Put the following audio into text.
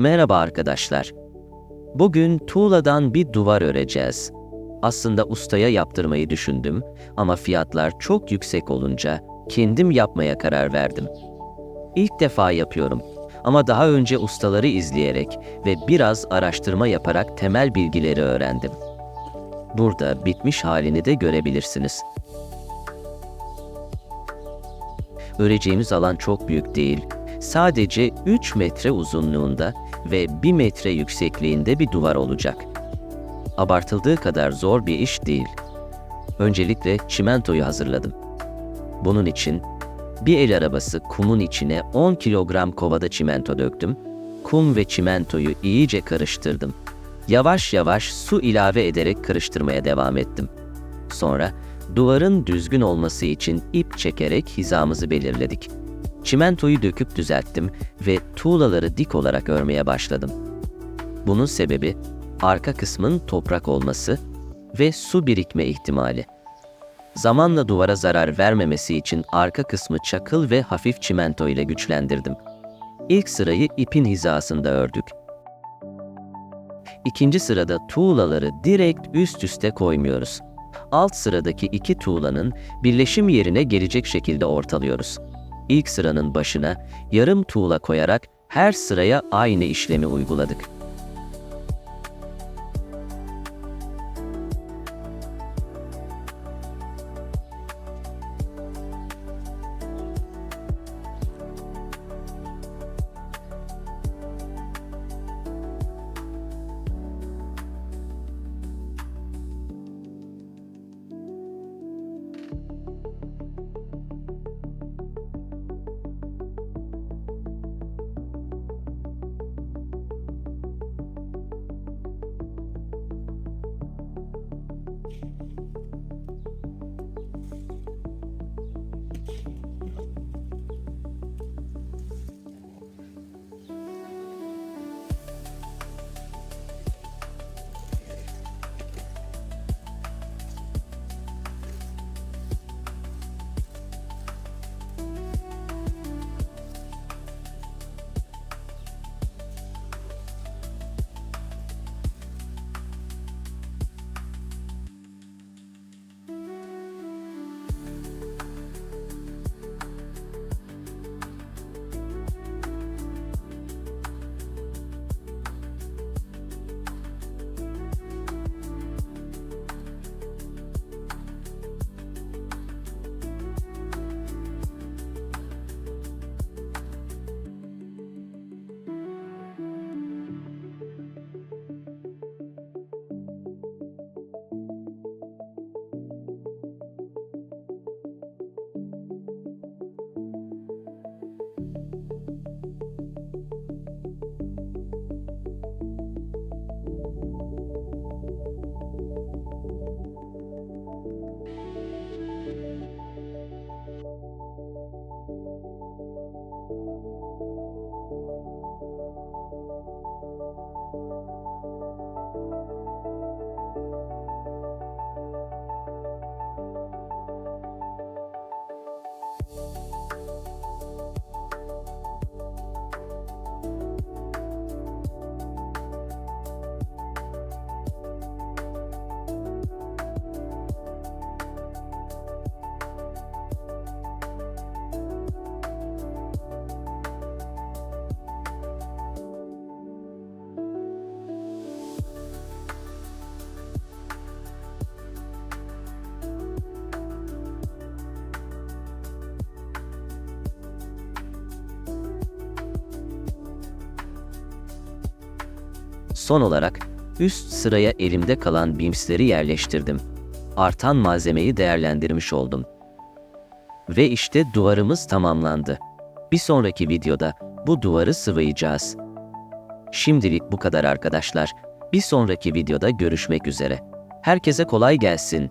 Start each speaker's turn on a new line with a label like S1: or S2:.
S1: Merhaba arkadaşlar. Bugün tuğladan bir duvar öreceğiz. Aslında ustaya yaptırmayı düşündüm ama fiyatlar çok yüksek olunca kendim yapmaya karar verdim. İlk defa yapıyorum ama daha önce ustaları izleyerek ve biraz araştırma yaparak temel bilgileri öğrendim. Burada bitmiş halini de görebilirsiniz. Öreceğimiz alan çok büyük değil. Sadece 3 metre uzunluğunda ve 1 metre yüksekliğinde bir duvar olacak. Abartıldığı kadar zor bir iş değil. Öncelikle çimentoyu hazırladım. Bunun için bir el arabası kumun içine 10 kilogram kovada çimento döktüm. Kum ve çimentoyu iyice karıştırdım. Yavaş yavaş su ilave ederek karıştırmaya devam ettim. Sonra duvarın düzgün olması için ip çekerek hizamızı belirledik. Çimentoyu döküp düzelttim ve tuğlaları dik olarak örmeye başladım. Bunun sebebi arka kısmın toprak olması ve su birikme ihtimali. Zamanla duvara zarar vermemesi için arka kısmı çakıl ve hafif çimento ile güçlendirdim. İlk sırayı ipin hizasında ördük. İkinci sırada tuğlaları direkt üst üste koymuyoruz. Alt sıradaki iki tuğlanın birleşim yerine gelecek şekilde ortalıyoruz. İlk sıranın başına yarım tuğla koyarak her sıraya aynı işlemi uyguladık. you Son olarak üst sıraya elimde kalan bimsleri yerleştirdim. Artan malzemeyi değerlendirmiş oldum. Ve işte duvarımız tamamlandı. Bir sonraki videoda bu duvarı sıvayacağız. Şimdilik bu kadar arkadaşlar. Bir sonraki videoda görüşmek üzere. Herkese kolay gelsin.